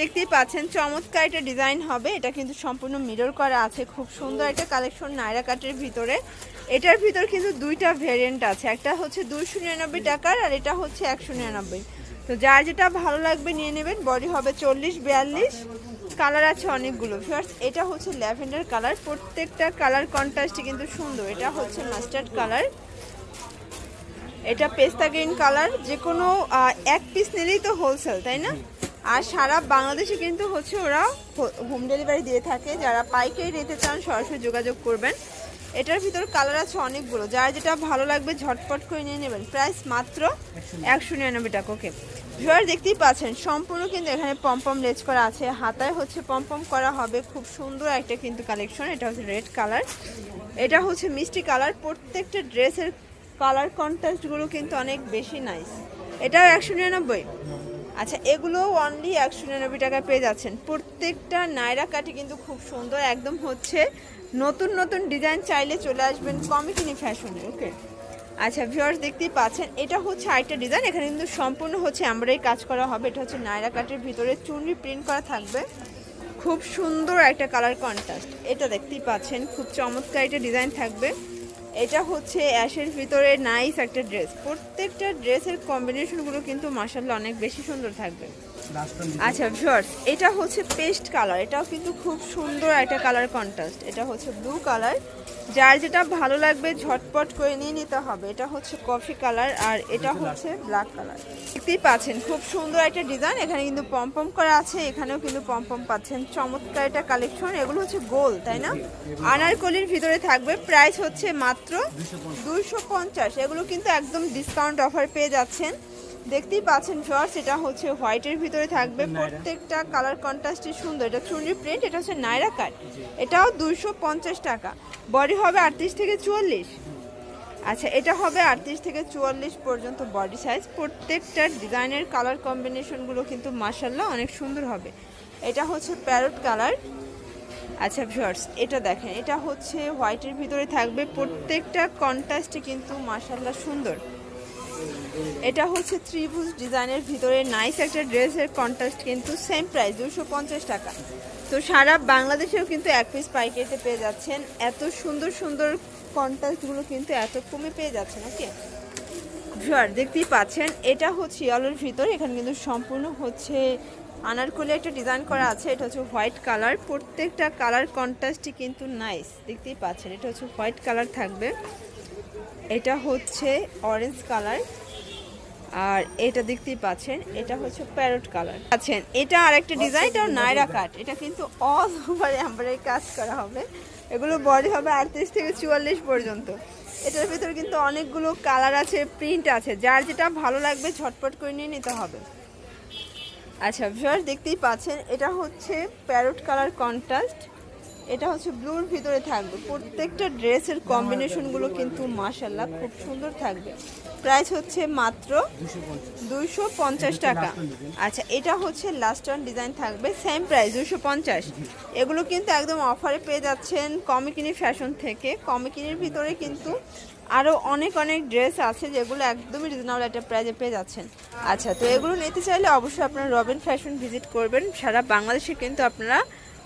দেখতেই পাচ্ছেন, চমৎকার একটা ডিজাইন হবে। এটা কিন্তু সম্পূর্ণ মিরর করা আছে, খুব সুন্দর একটা কালেকশন নায়রা কাটের ভিতরে। এটার ভিতর কিন্তু দুইটা ভেরিয়েন্ট আছে, একটা হচ্ছে দুইশো নিরানব্বই টাকার আর এটা হচ্ছে একশো নিরানব্বই। তো যার যেটা ভালো লাগবে নিয়ে নেবেন বডি হবে চল্লিশ বিয়াল্লিশ কালার আছে অনেকগুলো। ফার্স্ট এটা হচ্ছে ল্যাভেন্ডার কালার প্রত্যেকটা কালার কন্ট্রাস্টই কিন্তু সুন্দর। এটা হচ্ছে মাস্টার্ড কালার এটা পেস্তা গ্রিন কালার যে কোনো এক পিস নিলেই তো হোলসেল তাই না? আর সারা বাংলাদেশে কিন্তু হচ্ছে ওরা হোম ডেলিভারি দিয়ে থাকে। যারা পাইকারি নিতে চান, সরাসরি যোগাযোগ করবেন। এটার ভিতর কালার আছে অনেকগুলো। যার যেটা ভালো লাগবে, ঝটপট করে নিয়ে নেবেন। প্রাইস মাত্র একশো নিরানব্বই টাকা ওকে ভিউয়ার দেখতেই পাচ্ছেন, সম্পূর্ণ কিন্তু এখানে পম্পম লেজ করা আছে। হাতায় হচ্ছে পম্পম করা হবে। খুব সুন্দর একটা কিন্তু কালেকশন এটা হচ্ছে রেড কালার এটা হচ্ছে মিষ্টি কালার প্রত্যেকটা ড্রেসের কালার কন্ট্রাস্টগুলো কিন্তু অনেক বেশি নাইস এটাও একশো নিরানব্বই। আচ্ছা এগুলো অনলি একশো নিরানব্বই টাকায় পেয়ে যাচ্ছেন। প্রত্যেকটা নায়রা কাটি কিন্তু খুব সুন্দর, একদম হচ্ছে নতুন নতুন ডিজাইন চাইলে চলে আসবেন কমিকিনি ফ্যাশনে, ওকে? আচ্ছা ভিউয়ার্স দেখতেই পাচ্ছেন, এটা হচ্ছে আরেকটা ডিজাইন, এখানে কিন্তু সম্পূর্ণ হচ্ছে আমরাই কাজ করা হবে, এটা হচ্ছে নায়রা কাটের ভিতরে চুনরি প্রিন্ট করা থাকবে। খুব সুন্দর একটা কালার কন্ট্রাস্ট এটা দেখতেই পাচ্ছেন, খুব চমৎকার একটা ডিজাইন থাকবে। এটা হচ্ছে অ্যাশের ভিতরে নাইস একটা ড্রেস। প্রত্যেকটা ড্রেসের কম্বিনেশনগুলো কিন্তু মাসাল্লাহ অনেক বেশি সুন্দর থাকবে। আচ্ছা ভিউয়ার্স এটা হচ্ছে পেস্ট কালার এটাও কিন্তু খুব সুন্দর একটা কালার কন্ট্রাস্ট এটা হচ্ছে ব্লু কালার যার যেটা ভালো লাগবে ঝটপট করে নিয়ে নিতে হবে। এটা হচ্ছে কফি কালার আর এটা হচ্ছে ব্ল্যাক কালার দেখতেই পাচ্ছেন খুব সুন্দর একটা ডিজাইন এখানে কিন্তু পম্পম করা আছে এখানেও কিন্তু পম্পম পাচ্ছেন। চমৎকার একটা কালেকশন এগুলো হচ্ছে গোল তাই না? আনারকলির ভিতরে থাকবে প্রাইস হচ্ছে মাত্র দুইশো পঞ্চাশ। এগুলো কিন্তু একদম ডিসকাউন্ট অফার পেয়ে যাচ্ছেন। দেখতেই পাচ্ছেন শর্টস এটা হচ্ছে হোয়াইটের ভিতরে থাকবে। প্রত্যেকটা কালার কন্ট্রাস্টই সুন্দর। এটা চুনরি প্রিন্ট এটা হচ্ছে নাইরা কাট এটাও দুইশো পঞ্চাশ টাকা। বডি হবে আটত্রিশ থেকে চুয়াল্লিশ। আচ্ছা এটা হবে আটত্রিশ থেকে চুয়াল্লিশ পর্যন্ত বডি সাইজ প্রত্যেকটা ডিজাইনের কালার কম্বিনেশনগুলো কিন্তু মাসাল্লাহ অনেক সুন্দর হবে। এটা হচ্ছে প্যারট কালার আচ্ছা ভিউয়ার্স এটা দেখেন। এটা হচ্ছে হোয়াইটের ভিতরে থাকবে। প্রত্যেকটা কন্ট্রাস্টে কিন্তু মাসাল্লাহ সুন্দর। এটা হচ্ছে ত্রিভুজ ডিজাইনের ভিতরে নাইস একটা ড্রেসের কন্ট্রাস্ট কিন্তু সেম প্রাইস দুশো টাকা। তো সারা বাংলাদেশেও কিন্তু এক পিস পাইকারিতে পেয়ে যাচ্ছেন। এত সুন্দর সুন্দর কন্ট্রাস্টগুলো কিন্তু এত কমে পেয়ে যাচ্ছেন ওকে ভিউয়ার দেখতেই পাচ্ছেন, এটা হচ্ছে ইয়েলোর ভিতর, এখানে কিন্তু সম্পূর্ণ হচ্ছে আনারকলি একটা ডিজাইন করা আছে, এটা হচ্ছে হোয়াইট কালার প্রত্যেকটা কালার কন্ট্রাস্টই কিন্তু নাইস দেখতেই পাচ্ছেন, এটা হচ্ছে হোয়াইট কালার থাকবে। এটা হচ্ছে অরেঞ্জ কালার আর এটা দেখতেই পাচ্ছেন, এটা হচ্ছে প্যারট কালার আছেন এটা আর একটা ডিজাইন এটাও নাইরা কাট এটা কিন্তু অল ওভার এমব্রয়ডারি কাজ করা হবে। এগুলো বডি হবে আটত্রিশ থেকে চুয়াল্লিশ পর্যন্ত। এটার ভিতরে কিন্তু অনেকগুলো কালার আছে প্রিন্ট আছে। যার যেটা ভালো লাগবে ঝটপট করে নিয়ে নিতে হবে। আচ্ছা ভিউয়ার্স দেখতেই পাচ্ছেন, এটা হচ্ছে প্যারট কালার কন্ট্রাস্ট এটা হচ্ছে ব্লুর ভিতরে থাকবে। প্রত্যেকটা ড্রেসের কম্বিনেশনগুলো কিন্তু মাশাল্লাহ খুব সুন্দর থাকবে। প্রাইস হচ্ছে মাত্র দুইশো পঞ্চাশ টাকা। আচ্ছা এটা হচ্ছে লাস্ট ওয়ান ডিজাইন থাকবে সেম প্রাইস দুশো পঞ্চাশ। এগুলো কিন্তু একদম অফারে পেয়ে যাচ্ছেন কমিকিনি ফ্যাশন থেকে। কমিকিনির ভিতরে কিন্তু আরও অনেক অনেক ড্রেস আছে যেগুলো একদমই রিজনেবল একটা প্রাইজে পেয়ে যাচ্ছেন। আচ্ছা তো এগুলো নিতে চাইলে অবশ্যই আপনারা রবিন ফ্যাশন ভিজিট করবেন। সারা বাংলাদেশে কিন্তু আপনারা